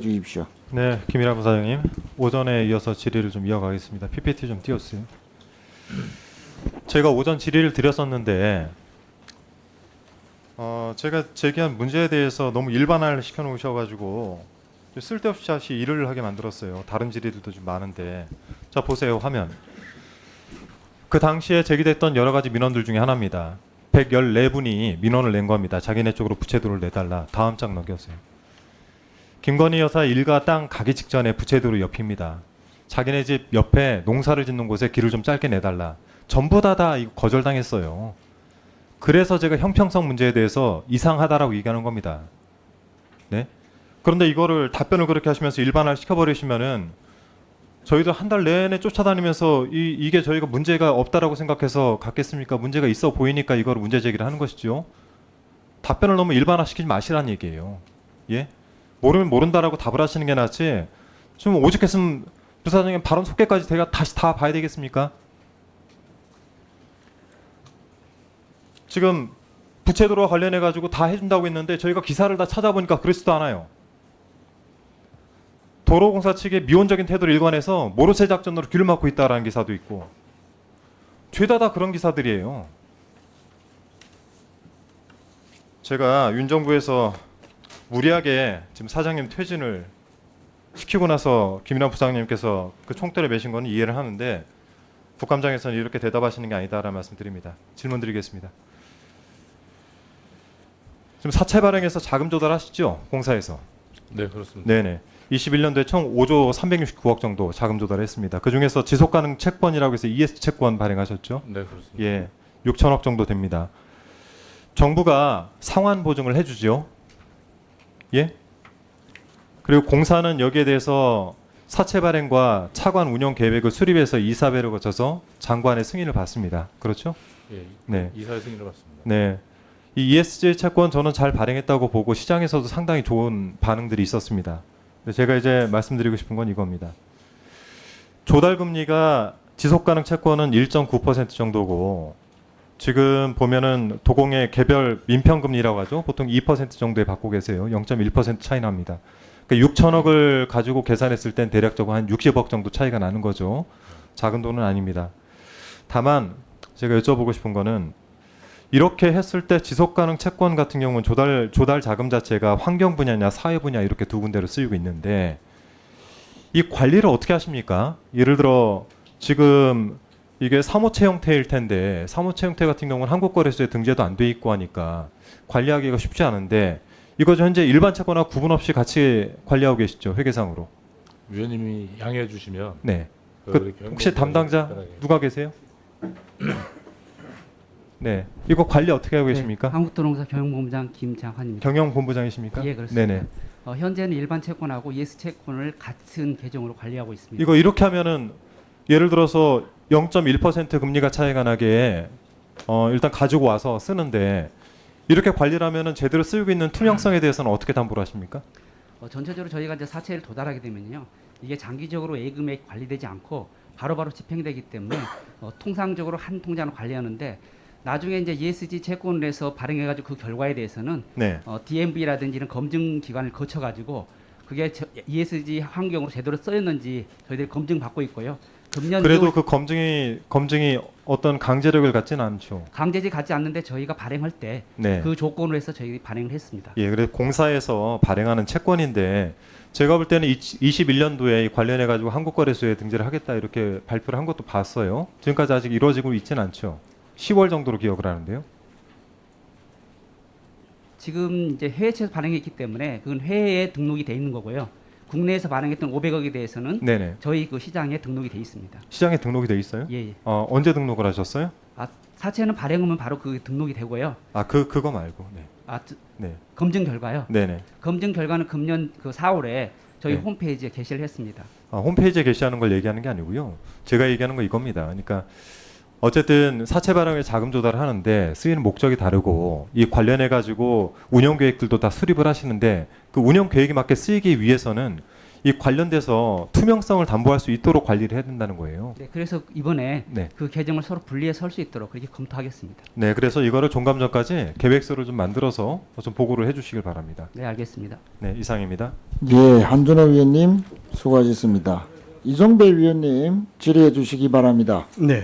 주십시오. 네, 김일환 부사장님. 오전에 이어서 질의를 좀 이어가겠습니다. PPT 좀 띄웠어요. 제가 오전 질의를 드렸었는데 어, 제가 제기한 문제에 대해서 너무 일반화를 시켜 놓으셔가지고 쓸데없이 다시 일을 하게 만들었어요. 다른 질의들도 좀 많은데 자 보세요 화면. 그 당시에 제기됐던 여러 가지 민원들 중에 하나입니다. 114분이 민원을 낸 겁니다. 자기네 쪽으로 부채도를 내달라. 다음 장 넘겼어요. 김건희 여사 일가 땅 가기 직전에 부채도로 옆입니다. 자기네 집 옆에 농사를 짓는 곳에 길을 좀 짧게 내달라. 전부 다 다 거절당했어요. 그래서 제가 형평성 문제에 대해서 이상하다라고 얘기하는 겁니다. 네? 그런데 이거를 답변을 그렇게 하시면서 일반화 시켜버리시면은 저희도 한 달 내내 쫓아다니면서 이, 이게 저희가 문제가 없다라고 생각해서 갖겠습니까? 문제가 있어 보이니까 이걸 문제 제기를 하는 것이죠. 답변을 너무 일반화 시키지 마시라는 얘기예요. 예? 모르면 모른다라고 답을 하시는 게 낫지. 좀 오죽했으면 부사장님 발언 속개까지 제가 다시 다 봐야 되겠습니까? 지금 부채도로와 관련해 가지고 다 해준다고 했는데 저희가 기사를 다 찾아보니까 그렇지도 않아요. 도로공사 측의 미온적인 태도를 일관해서 모르쇠 작전으로 귀를 막고 있다라는 기사도 있고 죄다 다 그런 기사들이에요. 제가 윤 정부에서 무리하게 지금 사장님 퇴진을 시키고 나서 김인환 부장님께서 그 총대를 매신 거는 이해를 하는데 국감장에서는 이렇게 대답하시는 게 아니다라는 말씀드립니다. 질문 드리겠습니다. 지금 사채 발행해서 자금 조달하시죠? 공사에서. 네 그렇습니다. 네네. 21년도에 총 5조 369억 정도 자금 조달했습니다. 그 중에서 지속 가능 채권이라고 해서 ES 채권 발행하셨죠? 네 그렇습니다. 예, 6천억 정도 됩니다. 정부가 상환 보증을 해주죠. 예? 그리고 공사는 여기에 대해서 사채 발행과 차관 운영 계획을 수립해서 이사회를 거쳐서 장관의 승인을 받습니다. 그렇죠? 예, 네. 이사의 승인을 받습니다. 네. 이 ESG 채권 저는 잘 발행했다고 보고 시장에서도 상당히 좋은 반응들이 있었습니다. 제가 이제 말씀드리고 싶은 건 이겁니다. 조달 금리가 지속 가능 채권은 1.9% 정도고 지금 보면은 도공의 개별 민평 금리라고 하죠. 보통 2% 정도에 받고 계세요. 0.1% 차이 납니다. 그러니까 6천억을 가지고 계산했을 땐 대략적으로 한 60억 정도 차이가 나는 거죠. 작은 돈은 아닙니다. 다만 제가 여쭤보고 싶은 거는 이렇게 했을 때 지속 가능 채권 같은 경우는 조달 조달 자금 자체가 환경 분야냐 사회 분야 이렇게 두 군데로 쓰이고 있는데 이 관리를 어떻게 하십니까? 예를 들어 지금 이게 사모채 형태일 텐데 사모채 형태 같은 경우는 한국거래소에 등재도 안 돼 있고 하니까 관리하기가 쉽지 않은데 이거 현재 일반 채권하고 구분 없이 같이 관리하고 계시죠 회계상으로. 위원님이 양해해 주시면 네. 그 혹시 담당자. 누가 계세요? 네. 이거 관리 어떻게 하고 계십니까? 네, 한국도농사 경영본부장 김장환입니다. 경영본부장이십니까? 예, 그렇습니다. 네네. 어, 현재는 일반 채권하고 예스 채권을 같은 계정으로 관리하고 있습니다. 이거 이렇게 하면은 예를 들어서 0.1% 금리가 차이가 나게 어, 일단 가지고 와서 쓰는데 이렇게 관리를 하면은 제대로 쓰이고 있는 투명성에 대해서는 어떻게 담보를 하십니까? 어, 전체적으로 저희가 이제 사채를 도달하게 되면요, 이게 장기적으로 예금액 관리되지 않고 바로바로 집행되기 때문에 어, 통상적으로 한 통장을 관리하는데 나중에 이제 ESG 채권을 해서 발행해가지고 그 결과에 대해서는 네. 어, DMV라든지 이런 검증 기관을 거쳐가지고 그게 저, ESG 환경으로 제대로 쓰였는지 저희들이 검증 받고 있고요. 금년 그래도 그 검증이 검증이 어떤 강제력을 갖지는 않죠. 강제지 갖지 않는데 저희가 발행할 때 그 네. 조건으로 해서 저희 발행을 했습니다. 예, 그래 공사에서 발행하는 채권인데 제가 볼 때는 21년도에 관련해 가지고 한국거래소에 등재를 하겠다 이렇게 발표를 한 것도 봤어요. 지금까지 아직 이루어지고 있지는 않죠. 10월 정도로 기억을 하는데요. 지금 이제 해외에서 발행했기 때문에 그건 해외에 등록이 돼 있는 거고요. 국내에서 발행했던 500억에 대해서는 네네. 저희 그 시장에 등록이 돼 있습니다. 시장에 등록이 돼 있어요? 예, 예. 어, 언제 등록을 하셨어요? 아, 사채는 발행하면 바로 그 등록이 되고요. 아, 그 그거 말고. 네. 아, 드- 네. 검증 결과요. 네네. 검증 결과는 금년 그 4월에 저희 네. 홈페이지에 게시를 했습니다. 아, 홈페이지에 게시하는 걸 얘기하는 게 아니고요. 제가 얘기하는 건 이겁니다. 그러니까 어쨌든 사채 발행에 자금 조달을 하는데 쓰이는 목적이 다르고 이 관련해 가지고 운영 계획들도 다 수립을 하시는데 그 운영 계획에 맞게 쓰이기 위해서는 이 관련돼서 투명성을 담보할 수 있도록 관리를 해야 된다는 거예요. 네, 그래서 이번에 네. 그 개정을 서로 분리해 설수 있도록 그렇게 검토하겠습니다. 네, 그래서 이거를 종감 전까지 계획서를 좀 만들어서 좀 보고를 해주시길 바랍니다. 네, 알겠습니다. 네, 이상입니다. 예, 한준호 위원님 수고하셨습니다. 이종배 위원님 질의해 주시기 바랍니다. 네.